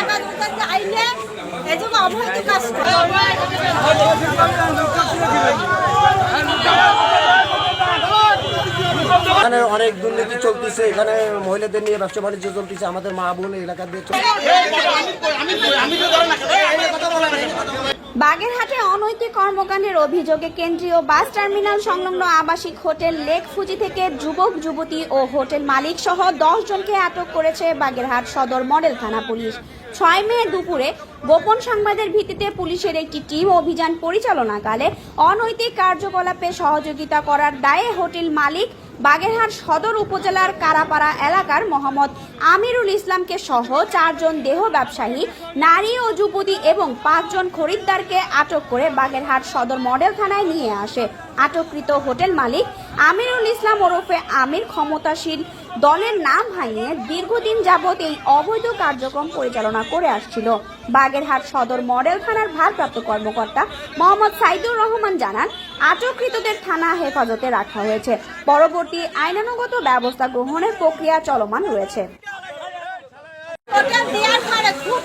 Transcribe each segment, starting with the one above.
জায়গা ওদেরকে আইনে এই জন্য অবৈধ কাজ এখানে অনেক দুর্নীতি চলতেছে এখানে মহিলাদের নিয়ে ব্যবসা বাণিজ্য চলতেছে আমাদের মা বোন এলাকা দিয়ে চলছে বাগেরহাটে কর্মকাণ্ডের অভিযোগে কেন্দ্রীয় বাস টার্মিনাল সংলগ্ন আবাসিক হোটেল লেক ফুজি থেকে যুবক, যুবতী ও হোটেল মালিক সহ দশ জনকে আটক করেছে বাগেরহাট সদর মডেল থানা পুলিশ। ছয় মে দুপুরে গোপন সংবাদের ভিত্তিতে পুলিশের একটি টিম অভিযান পরিচালনাকালে অনৈতিক কার্যকলাপে সহযোগিতা করার দায়ে হোটেল মালিক বাগেরহাট সদর উপজেলার কারাপাড়া এলাকার মোহাম্মদ আমিরুল ইসলামকে সহ চারজন দেহ ব্যবসায়ী, নারী ও যুবতী এবং পাঁচজন খরিদ্দারকে আটক করে বাগেরহাট সদর মডেল থানায় নিয়ে আসে। আটককৃত হোটেল মালিক আমিরুল ইসলাম ওরফে আমির ক্ষমতাসীন দলের নাম ভাঙিয়ে দীর্ঘদিন যাবৎ এই অবৈধ কার্যক্রম পরিচালনা করে আসছিল। বাগেরহাট সদর মডেল থানার ভারপ্রাপ্ত কর্মকর্তা মোহাম্মদ সাইদুর রহমান জানান, আটককৃতদের থানা হেফাজতে রাখা হয়েছে। পরবর্তী আইনানুগত ব্যবস্থা গ্রহণের প্রক্রিয়া চলমান রয়েছে।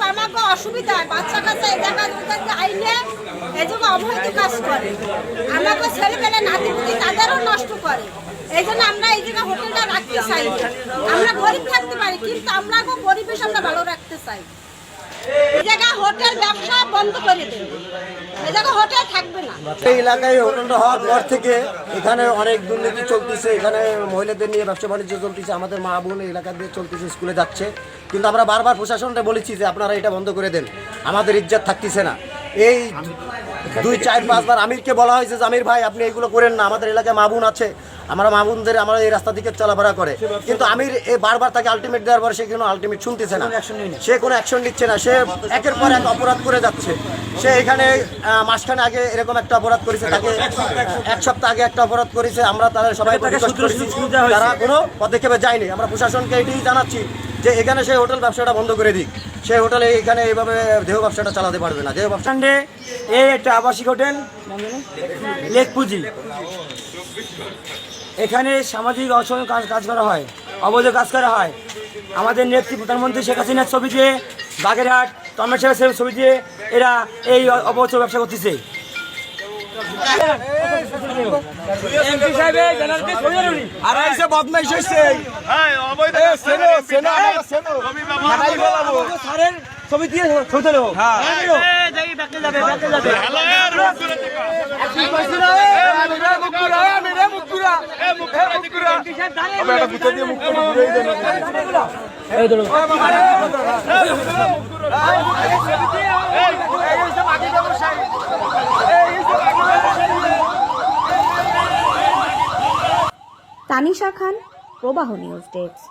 আমাকে অসুবিধা নাতি তাদেরও করে। এই জন্য আমরা এই হোটেলটা রাখতে চাই। আমরা গরিব থাকতে পারি, কিন্তু আমরা পরিবেশ আমরা ভালো রাখতে চাই। এলাকায় হোটেলটা হওয়ার পর থেকে এখানে অনেক দুর্নীতি চলতেছে। এখানে মহিলাদের নিয়ে ব্যবসা বাণিজ্য চলতেছে। আমাদের মা বোন এলাকা দিয়ে চলতেছে, স্কুলে যাচ্ছে। কিন্তু আমরা বারবার প্রশাসনটা বলেছি যে আপনারা এটা বন্ধ করে দেন। আমাদের ইজ্জত থাকতেছে না। এই দুই চার পাঁচবার আমিরকে বলা হয়েছে যে আমির ভাই আপনি এইগুলো করেন না। আমাদের এলাকায় মা বোন আছে। আমরা মা বোনদের আমরা এই রাস্তা দিকে চলাফেরা করে। কিন্তু আমির এই বারবার তাকে আলটিমেট দেওয়ার পরে সে কোনো আলটিমেট শুনতেছে না। সে কোনো অ্যাকশন নিচ্ছে না। সে একের পর এক অপরাধ করে যাচ্ছে। সে এখানে মাসখানে আগে এরকম একটা অপরাধ করেছে। তাকে এক সপ্তাহ আগে একটা অপরাধ করেছে। আমরা তাদের সবাই। তারা কোনো পদক্ষেপে যায়নি। আমরা প্রশাসনকে এটাই জানাচ্ছি যে এখানে সেই হোটেল ব্যবসাটা বন্ধ করে দিক। সেই হোটেলে এখানে এইভাবে দেহ ব্যবসাটা চালাতে পারবে না। দেহ ব্যবসা এই একটা আবাসিক হোটেল লেক পুঁজি এখানে সামাজিক অসহায় কাজ কাজ করা হয়, অবৈধ কাজ করা হয়। আমাদের নেত্রী প্রধানমন্ত্রী শেখ হাসিনার ছবি দিয়ে, বাগেরহাট সাহেবের ছবি দিয়ে এরা এই অবৈধ ব্যবসা করতেছে। ছবি দিয়ে ছবি দিয়ে মুখ করে ঘুরেই দেন। তানিশা খান প্রবাহ নিউজ ডেস্ক।